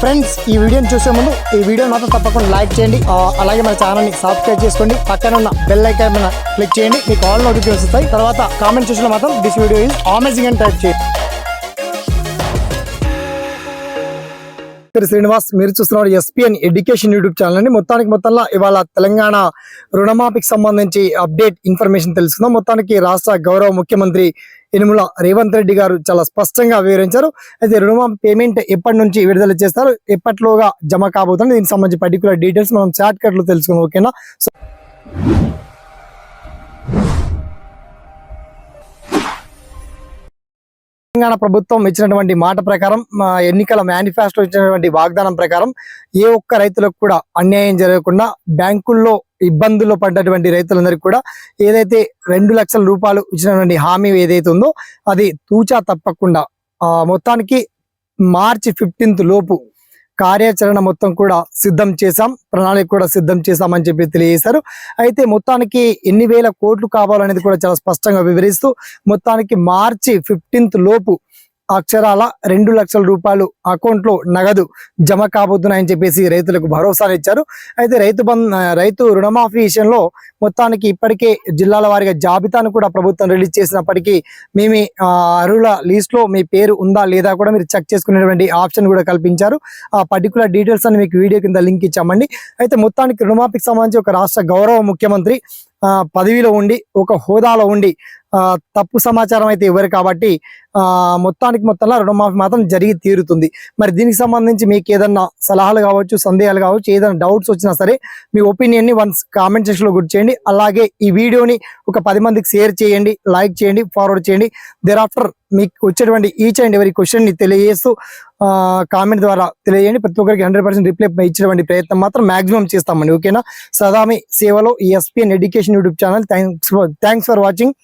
Friends ఈ వీడియోని చూసే ముందు ఈ వీడియో మాత్రం తప్పకుండా లైక్ చేయండి. అలాగే మన ఛానల్ని సబ్స్క్రైబ్ చేసుకోండి. పక్కన ఉన్న బెల్ ఐకాన్ మీద క్లిక్ చేయండి. మీకు ఆల్ నోటిఫికేషన్ వస్తాయి. తర్వాత కామెంట్ చూసిన మాత్రం దిస్ వీడియో ఈజ్ అమేజింగ్ అని టైప్ చేయండి. పేరు శ్రీనివాస్ మీరు చూస్తున్నారు ఎస్పీఎన్ ఎడ్యుకేషన్ యూట్యూబ్ ఛానల్ అండి. మొత్తానికి మొత్తంలో ఇవాళ తెలంగాణ రుణమాఫీకి సంబంధించి అప్డేట్ ఇన్ఫర్మేషన్ తెలుసుకుందాం. మొత్తానికి రాష్ట్ర గౌరవ ముఖ్యమంత్రి ఇనుముల రేవంత్ రెడ్డి గారు చాలా స్పష్టంగా వివరించారు. అయితే రుణమాఫీ పేమెంట్ ఎప్పటి నుంచి విడుదల చేస్తారు? ఎప్పట్లోగా జమ కాబోతుంది దీనికి సంబంధించి పర్టికులర్ డీటెయిల్స్ మనం చాట్ కట్లో తెలుసుకుందాం ఓకేనా సో తెలంగాణ ప్రభుత్వం ఇచ్చినటువంటి మాట ప్రకారం ఎన్నికల మేనిఫెస్టో ఇచ్చినటువంటి వాగ్దానం ప్రకారం ఏ ఒక్క రైతులకు కూడా అన్యాయం జరగకుండా బ్యాంకుల్లో ఇబ్బందుల్లో పడ్డటువంటి రైతులందరికీ కూడా ఏదైతే రెండు లక్షల రూపాయలు ఇచ్చినటువంటి హామీ ఏదైతే ఉందో అది తూచా తప్పకుండా మొత్తానికి మార్చి ఫిఫ్టీన్త్ లోపు కార్యాచరణ మొత్తం కూడా సిద్ధం చేశాం ప్రణాళిక కూడా సిద్ధం చేశామని చెప్పి తెలియజేశారు. అయితే మొత్తానికి ఎన్ని వేల కోట్లు కావాలనేది కూడా చాలా స్పష్టంగా వివరిస్తూ మొత్తానికి మార్చి ఫిఫ్టీన్త్ లోపు అక్షరాల రెండు లక్షల రూపాయలు అకౌంట్లో నగదు జమ కాబోతున్నాయని చెప్పేసి రైతులకు భరోసాను ఇచ్చారు. అయితే రైతు బంధ్ రైతు రుణమాఫీ విషయంలో మొత్తానికి ఇప్పటికే జిల్లాల వారిగా జాబితాను కూడా ప్రభుత్వం రిలీజ్ చేసినప్పటికీ మేము అర్హుల లిస్ట్లో మీ పేరు ఉందా లేదా కూడా మీరు చెక్ చేసుకునేటువంటి ఆప్షన్ కూడా కల్పించారు. ఆ పర్టికులర్ డీటెయిల్స్ అని మీకు వీడియో కింద లింక్ ఇచ్చామండి. అయితే మొత్తానికి రుణమాఫీకి సంబంధించి ఒక రాష్ట్ర గౌరవ ముఖ్యమంత్రి పదవిలో ఉండి ఒక హోదాలో ఉండి తప్పు సమాచారం అయితే ఇవ్వరు కాబట్టి మొత్తానికి మొత్తంలో రుణమాఫీ మాత్రం జరిగి తీరుతుంది. మరి దీనికి సంబంధించి మీకు ఏదన్నా సలహాలు కావచ్చు సందేహాలు కావచ్చు ఏదైనా డౌట్స్ వచ్చినా సరే మీ ఒపీనియన్ని వన్స్ కామెంట్ సెక్షన్లో గుర్తు చేయండి. అలాగే ఈ వీడియోని ఒక పది మందికి షేర్ చేయండి లైక్ చేయండి ఫార్వర్డ్ చేయండి. దేర్ ఆఫ్టర్ మీకు వచ్చేటువంటి ఈచ్ అండ్ ఎవరి క్వశ్చన్ని తెలియజేస్తూ కామెంట్ ద్వారా తెలియజేయండి. ప్రతి ఒక్కరికి హండ్రెడ్ పర్సెంట్ రిప్లై ఇచ్చేటువంటి ప్రయత్నం మాత్రం మాక్సిమం చేస్తామండి. ఓకేనా? సదామి సేవలో ఈ SPN education YouTube channel thanks for thanks for watching